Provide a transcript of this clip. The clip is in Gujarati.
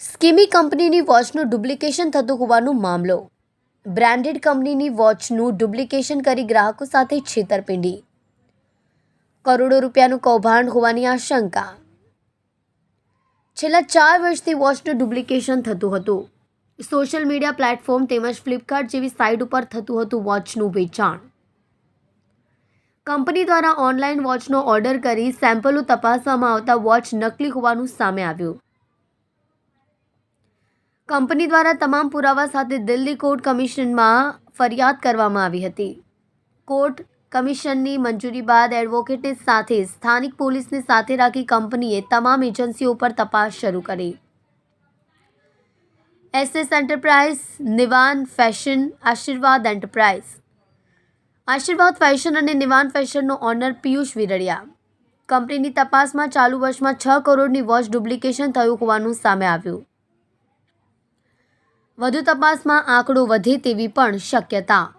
સ્કીમી કંપનીની વોચનું ડુપ્લિકેશન થતું હોવાનો મામલો. બ્રાન્ડેડ કંપનીની વોચનું ડુપ્લિકેશન કરી ગ્રાહકો સાથે છેતરપિંડી. કરોડો રૂપિયાનું કૌભાંડ હોવાની આશંકા. છેલ્લા ચાર વર્ષથી વોચનું ડુપ્લિકેશન થતું હતું. સોશિયલ મીડિયા પ્લેટફોર્મ તેમજ ફ્લિપકાર્ટ જેવી સાઇટ ઉપર થતું હતું વોચનું વેચાણ. કંપની દ્વારા ઓનલાઈન વોચનો ઓર્ડર કરી સેમ્પલો તપાસવામાં આવતા વોચ નકલી હોવાનું સામે આવ્યું. કંપની દ્વારા તમામ પુરાવા સાથે દિલ્હી કોર્ટ કમિશનમાં ફરિયાદ કરવામાં આવી હતી. કોર્ટ કમિશનની મંજૂરી બાદ એડવોકેટે સાથે સ્થાનિક પોલીસને સાથે રાખી કંપનીએ તમામ એજન્સીઓ પર તપાસ શરૂ કરી. SS enterprise, Nivan fashion, Ashirwad enterprise Ashirwad fashion અને નિવાન ફેશનનો ઓનર પિયુષ વિરડિયા. કંપનીની તપાસમાં ચાલુ વર્ષમાં છ કરોડની વોચ ડુપ્લિકેશન થયું હોવાનું સામે આવ્યું. વધુ તપાસમાં આંકડો વધે તેવી પણ શક્યતા.